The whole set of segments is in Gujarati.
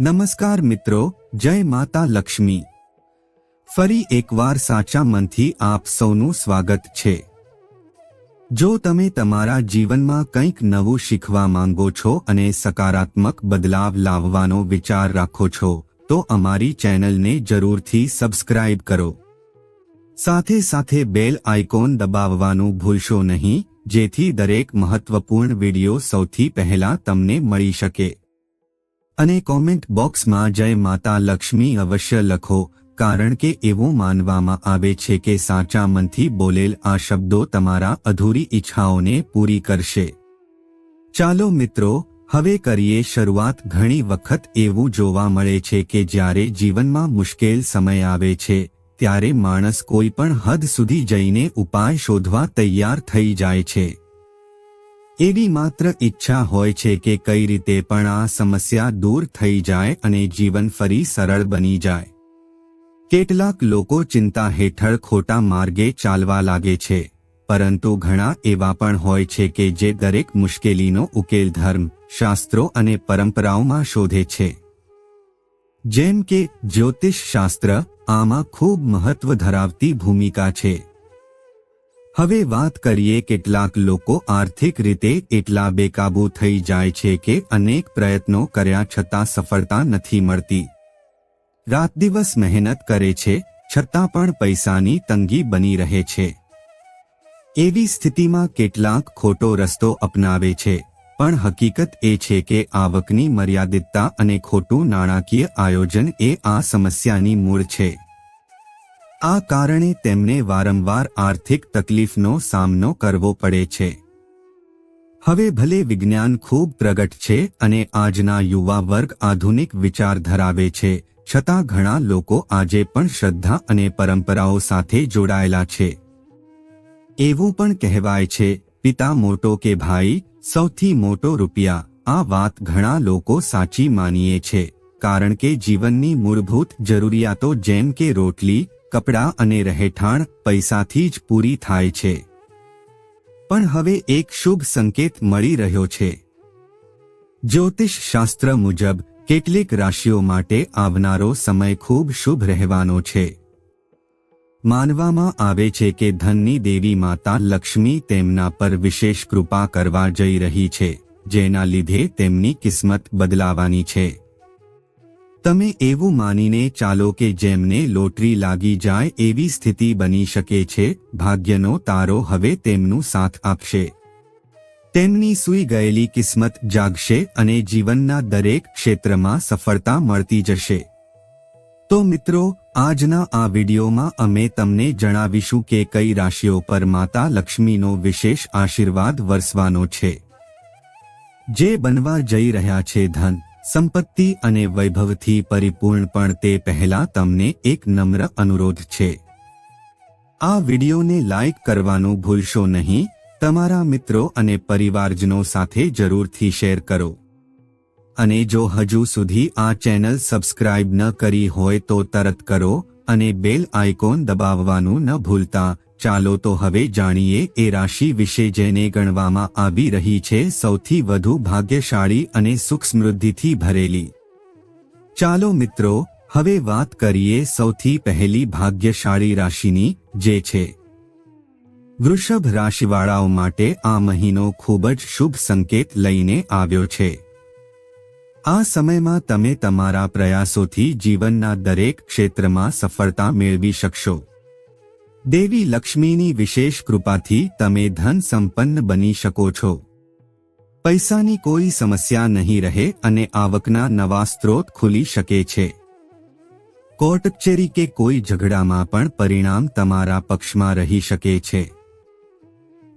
નમસ્કાર મિત્રો, જય માતા લક્ષ્મી. ફરી એકવાર સાચા મનથી આપ સૌનું સ્વાગત છે. જો તમે તમારા જીવનમાં કંઈક નવું શીખવા માંગો છો અને સકારાત્મક બદલાવ લાવવાનો વિચાર રાખો છો, તો અમારી ચેનલને જરૂરથી સબસ્ક્રાઇબ કરો. સાથે સાથે બેલ આઇકોન દબાવવાનું ભૂલશો નહીં, જેથી દરેક મહત્વપૂર્ણ વિડિયો સૌથી પહેલા તમને મળી શકે. અને કોમેન્ટ બોક્સમાં જય માતા લક્ષ્મી અવશ્ય લખો, કારણ કે એવું માનવામાં આવે છે કે સાચા મનથી બોલેલ આ શબ્દો તમારા અધૂરી ઈચ્છાઓને પૂરી કરશે. ચાલો મિત્રો, હવે કરીએ શરૂઆત. ઘણી વખત એવું જોવા મળે છે કે જ્યારે જીવનમાં મુશ્કેલ સમય આવે છે, ત્યારે માણસ કોઈ પણ હદ સુધી જઈને ઉપાય શોધવા તૈયાર થઈ જાય છે. એવી માત્ર ઈચ્છા હોય છે કે કઈ રીતે પણ આ સમસ્યા દૂર થઈ જાય અને જીવન ફરી સરળ બની જાય. કેટલાક લોકો ચિંતા હેઠળ ખોટા માર્ગે ચાલવા લાગે છે, પરંતુ ઘણા એવા પણ હોય છે કે જે દરેક મુશ્કેલીનો ઉકેલ ધર્મ, શાસ્ત્રો અને પરંપરાઓમાં શોધે છે. જેમ કે જ્યોતિષ શાસ્ત્ર આમાં ખૂબ મહત્વ ધરાવતી ભૂમિકા છે. હવે વાત કરીએ કેટલાક લોકો આર્થિક રીતે એટલા બેકાબૂ થઈ જાય છે કે અનેક પ્રયત્નો કર્યા છતાં સફળતા નથી મળતી. રાત દિવસ મહેનત કરે છે, છતાં પણ પૈસાની તંગી બની રહે છે. એવી સ્થિતિમાં કેટલાક ખોટો રસ્તો અપનાવે છે, પણ હકીકત એ છે કે આવકની મર્યાદિતતા અને ખોટું નાણાકીય આયોજન એ આ સમસ્યાની મૂળ છે. આ કારણે તેમને વારંવાર આર્થિક તકલીફનો સામનો કરવો પડે છે. હવે ભલે વિજ્ઞાન ખૂબ પ્રગટ છે અને આજના યુવા વર્ગ આધુનિક વિચાર ધરાવે છે, છતાં ઘણા લોકો આજે પણ શ્રદ્ધા અને પરંપરાઓ સાથે જોડાયેલા છે. એવું પણ કહેવાય છે, પિતા મોટો કે ભાઈ, સૌથી મોટો રૂપિયા. આ વાત ઘણા લોકો સાચી માનીએ છે, કારણ કે જીવનની મૂળભૂત જરૂરિયાતો જેમ કે રોટલી કપડાં અને રહેઠાણ પૈસાથી જ પૂરી થાય છે. પણ હવે એક શુભ સંકેત મળી રહ્યો છે. જ્યોતિષ શાસ્ત્ર મુજબ કેટલીક રાશિઓ માટે આવનારો સમય ખૂબ શુભ રહેવાનો છે. માનવામાં આવે છે કે ધનની દેવી માતા લક્ષ્મી તેમના પર વિશેષ કૃપા કરવા જઈ રહી છે, જેના લીધે તેમની કિસ્મત બદલાવાની છે. તમે એવું માનીને ચાલો કે જેમને લોટરી લાગી જાય એવી સ્થિતિ બની શકે છે, ભાગ્યનો તારો હવે તેમનું સાથ આપશે. તેમની સૂઈ ગયેલી કિસ્મત જાગશે અને જીવનના દરેક ક્ષેત્રમાં સફળતા મળતી જશે. તો મિત્રો, આજના આ વિડીયોમાં અમે તમને જણાવીશું કે કઈ રાશિઓ પર માતા લક્ષ્મીનો વિશેષ આશીર્વાદ વરસવાનો છે. જે બનવા જઈ રહ્યા છે ધન. સંપત્તિ અને વૈભવથી પરિપૂર્ણ પણ તે પહેલા તમને એક નમ્ર અનુરોધ છે. આ વિડીયોને લાઇક કરવાનું ભૂલશો નહીં. તમારા મિત્રો અને પરિવારજનો સાથે જરૂરથી શેર કરો. અને જો હજુ સુધી આ ચેનલ સબસ્ક્રાઇબ ન કરી હોય તો તરત કરો. અને બેલ આઇકોન દબાવવાનું ન ભૂલતા, ચાલો તો હવે જાણીએ એ રાશિ વિશે જેને ગણવામાં આવી રહી છે સૌથી વધુ ભાગ્યશાળી અને સુખ સમૃદ્ધિથી ભરેલી. ચાલો મિત્રો, હવે વાત કરીએ સૌથી પહેલી ભાગ્યશાળી રાશિની, જે છે. વૃષભ રાશિવાળાઓ માટે આ મહિનો ખૂબ જ શુભ સંકેત લઈને આવ્યો છે. આ સમયમાં તમે તમારા પ્રયાસોથી જીવનના દરેક ક્ષેત્રમાં સફળતા મેળવી શકશો. દેવી લક્ષ્મીની વિશેષ કૃપાથી તમે ધન સંપન્ન બની શકો છો. પૈસાની કોઈ સમસ્યા નહીં રહે અને આવકના નવા સ્ત્રોત ખુલી શકે છે. કોર્ટ કચેરી કે કોઈ ઝઘડામાં પણ પરિણામ તમારા પક્ષમાં રહી શકે છે.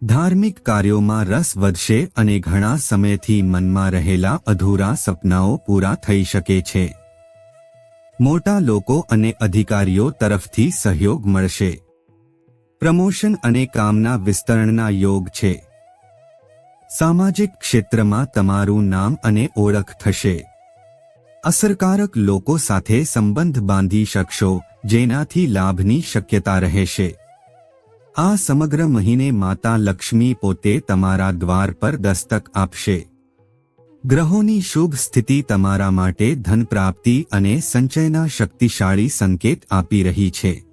ધાર્મિક કાર્યોમાં રસ વધશે અને ઘણા સમયથી મનમાં રહેલા અધૂરા સપનાઓ પૂરા થઈ શકે છે. મોટા લોકો અને અધિકારીઓ તરફથી સહયોગ મળશે. પ્રમોશન અને કામના વિસ્તરણના યોગ છે. સામાજિક ક્ષેત્રમાં તમારું નામ અને ઓળખ થશે. અસરકારક લોકો સાથે સંબંધ બાંધી શકશો, જેનાથી લાભની શક્યતા રહેશે. આ સમગ્ર મહિને માતા લક્ષ્મી પોતે તમારા દ્વાર પર દસ્તક આપશે. ગ્રહોની શુભ સ્થિતિ તમારા માટે ધન પ્રાપ્તિ અને સંચયના શક્તિશાળી સંકેત આપી રહી છે.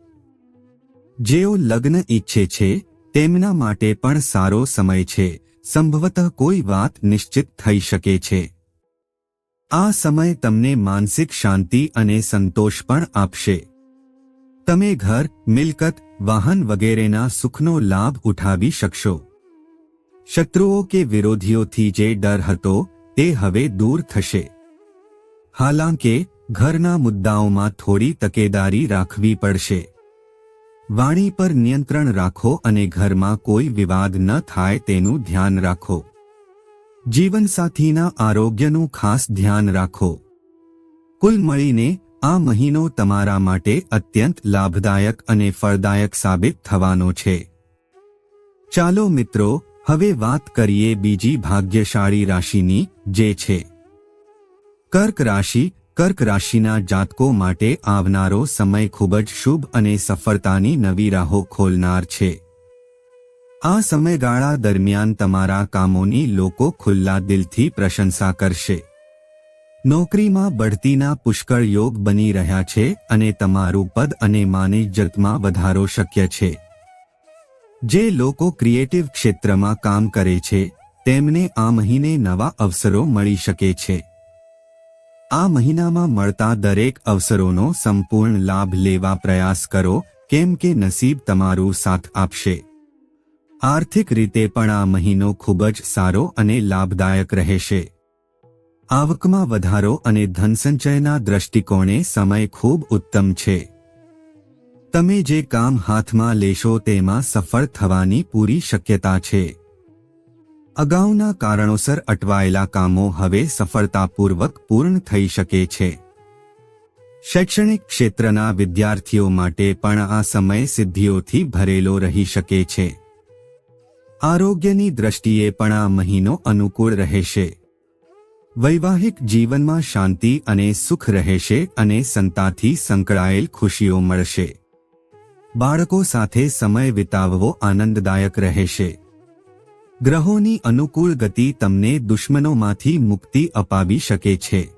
જેઓ લગ્ન ઈચ્છે છે, તેમના માટે પણ સારો સમય છે, સંભવતઃ કોઈ વાત નિશ્ચિત થઈ શકે છે. આ સમય તમને માનસિક શાંતિ અને સંતોષ પણ આપશે. તમે ઘર, મિલકત વાહન વગેરેના સુખનો લાભ ઉઠાવી શકશો. શત્રુઓ કે વિરોધીઓથી જે ડર હતો, તે હવે દૂર થશે. હાલાંકે, ઘરના મુદ્દાઓમાં થોડી તકેદારી રાખવી પડશે. વાણી પર નિયંત્રણ રાખો અને ઘરમાં કોઈ વિવાદ ન થાય તેનું ધ્યાન રાખો. જીવનસાથીના આરોગ્યનું ખાસ ધ્યાન રાખો. કુલ મળીને આ મહિનો તમારા માટે અત્યંત લાભદાયક અને ફળદાયક સાબિત થવાનો છે. ચાલો મિત્રો, હવે વાત કરીએ બીજી ભાગ્યશાળી રાશિની, જે છે. કર્ક રાશિ, કર્ક રાશિના જાતકો માટે આવનારો સમય ખૂબ જ શુભ અને સફળતાની નવી રાહો ખોલનાર છે. આ સમયગાળા દરમિયાન તમારા કામોની લોકો ખુલ્લા દિલથી પ્રશંસા કરશે. નોકરીમાં બઢતીના પુષ્કળ યોગ બની રહ્યા છે અને તમારું પદ અને માનેજતમાં વધારો શક્ય છે. જે લોકો ક્રિએટિવ ક્ષેત્રમાં કામ કરે છે, તેમને આ મહિને નવા અવસરો મળી શકે છે. આ મહિનામાં મળતા દરેક અવસરોનો સંપૂર્ણ લાભ લેવા પ્રયાસ કરો, કેમ કે નસીબ તમારું સાથ આપશે. આર્થિક રીતે પણ આ મહિનો ખૂબ જ સારો અને લાભદાયક રહેશે. આવકમાં વધારો અને ધનસંચયના દ્રષ્ટિકોણે સમય ખૂબ ઉત્તમ છે. તમે જે કામ હાથમાં લેશો તેમાં સફળ થવાની પૂરી શક્યતા છે. અગાઉના કારણોસર અટવાયેલા કામો હવે સફળતાપૂર્વક પૂર્ણ થઈ શકે છે. શૈક્ષણિક ક્ષેત્રના વિદ્યાર્થીઓ માટે પણ આ સમય સિદ્ધિઓથી ભરેલો રહી શકે છે. આરોગ્યની દ્રષ્ટિએ પણ આ મહિનો અનુકૂળ રહેશે. વૈવાહિક જીવનમાં શાંતિ અને સુખ રહેશે અને સંતાથી સંકળાયેલ ખુશીઓ મળશે. બાળકો સાથે સમય વિતાવવો આનંદદાયક રહેશે. ગ્રહોની અનુકૂળ ગતિ તમને દુશ્મનોમાંથી મુક્તિ અપાવી શકે છે.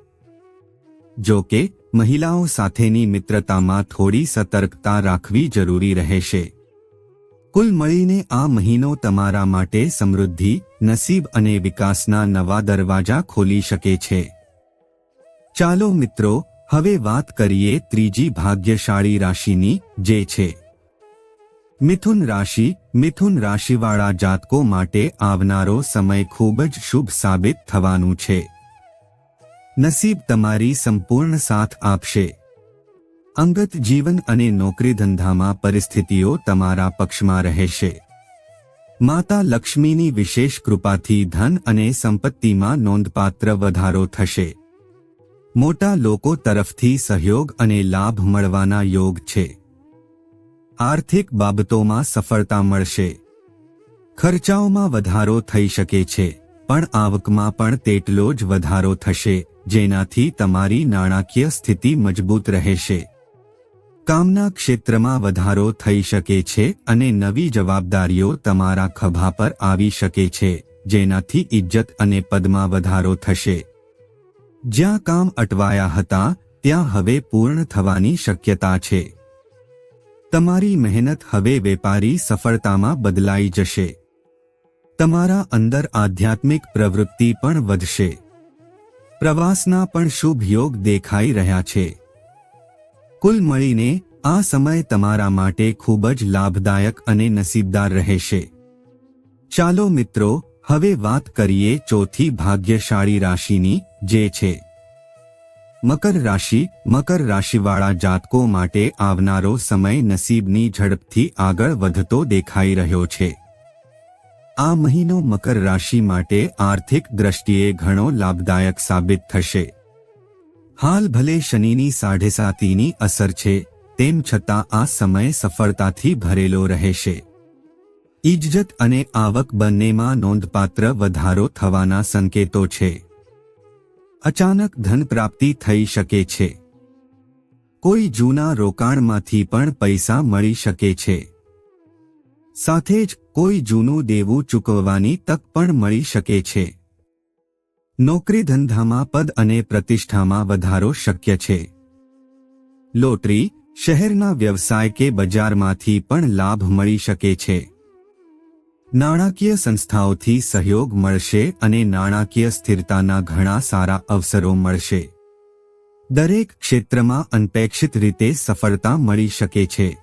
જો કે, મહિલાઓ સાથેની મિત્રતામાં થોડી સતર્કતા રાખવી જરૂરી રહેશે. કુલ મળીને આ મહિનો તમારા માટે સમૃદ્ધિ, નસીબ અને વિકાસના નવા દરવાજા ખોલી શકે છે. ચાલો મિત્રો, હવે વાત કરીએ ત્રીજી ભાગ્યશાળી રાશિની, જે છે. મિથુન રાશિ, મિથુન રાશિવાળા જાતકો માટે આવનારો સમય ખૂબ જ શુભ સાબિત થવાનું છે. નસીબ તમારી સંપૂર્ણ સાથ આપશે. અંગત જીવન અને નોકરી ધંધામાં પરિસ્થિતિઓ તમારા પક્ષમાં રહેશે. માતા લક્ષ્મીની વિશેષ કૃપાથી ધન અને સંપત્તિમાં નોંધપાત્ર વધારો થશે. મોટા લોકો તરફથી સહયોગ અને લાભ મળવાના યોગ છે. આર્થિક બાબતોમાં સફળતા મળશે. ખર્ચાઓમાં વધારો થઈ શકે છે, પણ આવકમાં પણ તેટલો જ વધારો થશે, જેનાથી તમારી નાણાકીય સ્થિતિ મજબૂત રહેશે. કામના ક્ષેત્રમાં વધારો થઈ શકે છે અને નવી જવાબદારીઓ તમારા ખભા પર આવી શકે છે, જેનાથી ઇજ્જત અને પદમાં વધારો થશે. જ્યાં કામ અટવાયા હતા, ત્યાં હવે પૂર્ણ થવાની શક્યતા છે. તમારી મહેનત હવે વેપારી સફળતામાં બદલાઈ જશે. તમારા અંદર આધ્યાત્મિક પ્રવૃત્તિ પણ વધશે. પ્રવાસના પણ શુભ યોગ દેખાઈ રહ્યા છે. કુલ મળીને આ સમય તમારા માટે ખૂબ જ લાભદાયક અને નસીબદાર રહેશે. ચાલો મિત્રો, હવે વાત કરીએ ચોથી ભાગ્યશાળી રાશિની, જે છે. મકર રાશિ, મકર રાશિવાળા જાતકો માટે આવનારો સમય નસીબની ઝડપથી આગળ વધતો દેખાઈ રહ્યો છે. આ મહિનો મકર રાશિ માટે આર્થિક દ્રષ્ટિએ ઘણો લાભદાયક સાબિત થશે. હાલ ભલે શનિની સાઢેસાતીની અસર છે, તેમ છતાં આ સમય સફળતાથી ભરેલો રહેશે. ઇજ્જત અને આવક બંનેમાં નોંધપાત્ર વધારો થવાના સંકેતો છે. અચાનક ધન પ્રાપ્તિ થઈ શકે છે. કોઈ જૂના રોકાણમાંથી પણ પૈસા મળી શકે છે. સાથે જ કોઈ જૂનું દેવું ચૂકવવાની તક પણ મળી શકે છે. નોકરી ધંધામાં પદ અને પ્રતિષ્ઠામાં વધારો શક્ય છે. લોટરી, શહેરના વ્યવસાય કે બજારમાંથી પણ લાભ મળી શકે છે. નાણાકીય સંસ્થાઓથી સહયોગ મળશે અને નાણાકીય સ્થિરતાના ઘણા સારા અવસરો મળશે. દરેક ક્ષેત્રમાં અનપેક્ષિત રીતે સફળતા મળી શકે છે.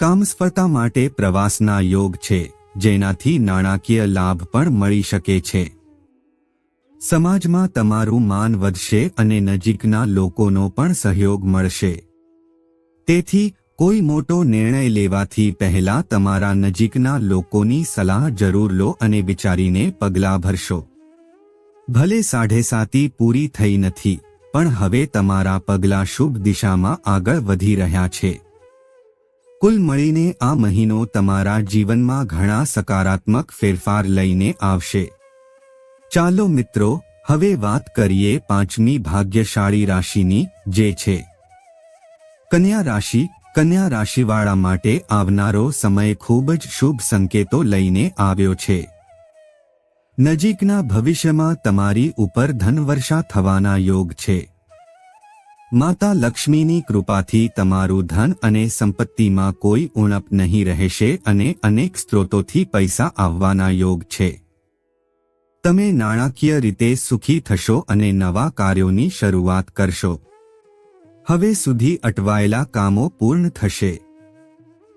કામસ્ફળતા માટે પ્રવાસના યોગ છે, જેનાથી નાણાકીય લાભ પણ મળી શકે છે. સમાજમાં તમારું માન વધશે અને નજીકના લોકોનો પણ સહયોગ મળશે. તેથી, કોઈ મોટો નિર્ણય લેવાથી પહેલા તમારા નજીકના લોકોની સલાહ જરૂર લો અને વિચારીને પગલાં ભરશો. ભલે સાતી પૂરી થઈ નથી, પણ હવે તમારા પગલાં શુભ દિશામાં આગળ વધી રહ્યા છે. કુલ મળીને આ મહિનો તમારા જીવનમાં ઘણા સકારાત્મક ફેરફાર લઈને આવશે. ચાલો મિત્રો, હવે વાત કરીએ પાંચમી ભાગ્યશાળી રાશિની, જે છે. કન્યા રાશિ, કન્યા રાશિવાળા માટે આવનારો સમય ખૂબ જ શુભ સંકેતો લઈને આવ્યો છે. નજીકના ભવિષ્યમાં તમારી ઉપર ધનવર્ષા થવાના યોગ છે. માતા લક્ષ્મીની કૃપાથી તમારું ધન અને સંપત્તિમાં કોઈ ઉણપ નહીં રહેશે અને અનેક સ્ત્રોતોથી પૈસા આવવાના યોગ છે. તમે નાણાકીય રીતે સુખી થશો અને નવા કાર્યોની શરૂઆત કરશો. હવે સુધી અટવાયેલા કામો પૂર્ણ થશે.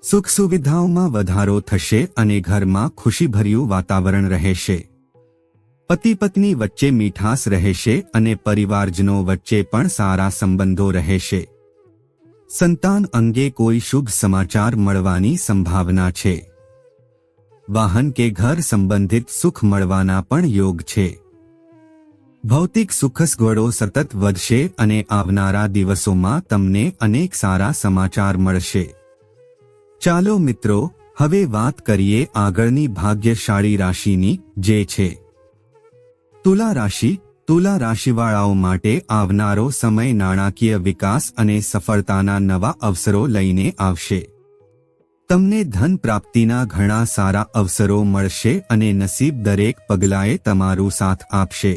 સુખ સુવિધાઓમાં વધારો થશે અને ઘરમાં ખુશીભર્યું વાતાવરણ રહેશે. પતિ પત્ની વચ્ચે મીઠાશ રહેશે અને પરિવારજનો વચ્ચે પણ સારા સંબંધો રહેશે. સંતાન અંગે કોઈ શુભ સમાચાર મળવાની સંભાવના છે. વાહન કે ઘર સંબંધિત સુખ મળવાના પણ યોગ છે. ભૌતિક સુખસગવડો સતત વધશે અને આવનારા દિવસોમાં તમને અનેક સારા સમાચાર મળશે. ચાલો મિત્રો, હવે વાત કરીએ આગળની ભાગ્યશાળી રાશિની, જે છે. તુલા રાશિ, તુલા રાશિવાળાઓ માટે આવનારો સમય નાણાકીય વિકાસ અને સફળતાના નવા અવસરો લઈને આવશે. તમને ધન પ્રાપ્તિના ઘણા સારા અવસરો મળશે અને નસીબ દરેક પગલાએ તમારો સાથ આપશે.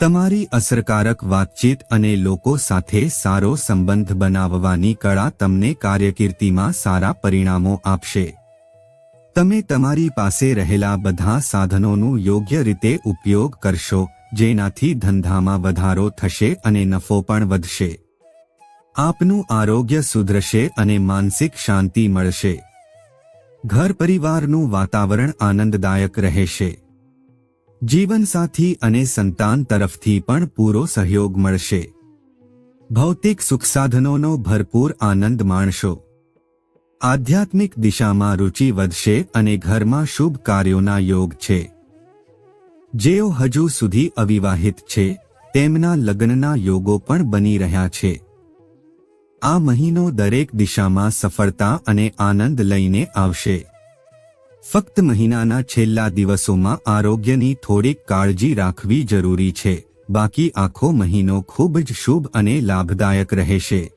તમારી અસરકારક વાતચીત અને લોકો સાથે સારો સંબંધ બનાવવાની કળા તમને કાર્યકીર્તિમાં સારા પરિણામો આપશે. તમે તમારી પાસે રહેલા બધા સાધનોનું યોગ્ય રીતે ઉપયોગ કરશો, જેનાથી ધંધામાં વધારો થશે અને નફો પણ વધશે. આપનું આરોગ્ય સુધરશે અને માનસિક શાંતિ મળશે. ઘર પરિવારનું વાતાવરણ આનંદદાયક રહેશે. જીવનસાથી અને સંતાન તરફથી પણ પૂરો સહયોગ મળશે. ભૌતિક સુખસાધનોનો ભરપૂર આનંદ માણશો. આધ્યાત્મિક દિશામાં રુચિ વધશે અને ઘરમાં શુભ કાર્યોના યોગ છે. જેઓ હજુ સુધી અવિવાહિત છે, તેમના લગ્નના યોગો પણ બની રહ્યા છે. આ મહિનો દરેક દિશામાં સફળતા અને આનંદ લઈને આવશે. ફક્ત મહિનાના છેલ્લા દિવસોમાં આરોગ્યની થોડીક કાળજી રાખવી જરૂરી છે. બાકી આખો મહિનો ખૂબ જ શુભ અને લાભદાયક રહેશે.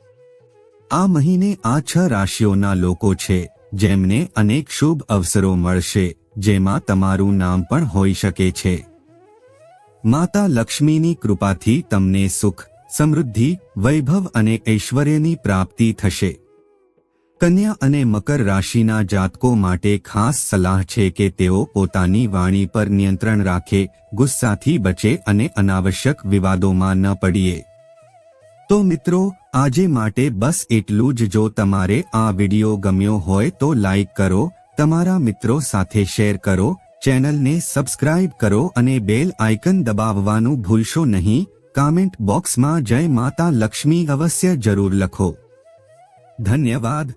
આ મહિને આ છ રાશિઓના લોકો છે, જેમને અનેક શુભ અવસરો મળશે, જેમાં તમારું નામ પણ હોઈ શકે છે. માતા લક્ષ્મીની કૃપાથી તમને સુખ સમૃદ્ધિ, વૈભવ અને ઐશ્વર્યની પ્રાપ્તિ થશે. કન્યા અને મકર રાશિના જાતકો માટે ખાસ સલાહ છે કે તેઓ પોતાની વાણી પર નિયંત્રણ રાખે, ગુસ્સાથી બચે અને અનાવશ્યક વિવાદોમાં ન પડીએ. તો મિત્રો, આજે માટે બસ એટલું જ. જો તમારે આ વિડિયો ગમ્યો હોય તો લાઈક કરો, તમારા મિત્રો સાથે શેર કરો, ચેનલને સબસ્ક્રાઇબ કરો અને બેલ આઇકન દબાવવાનું ભૂલશો નહીં. કામેન્ટ બોક્સમાં જય માતા લક્ષ્મી અવશ્ય જરૂર લખો. ધન્યવાદ.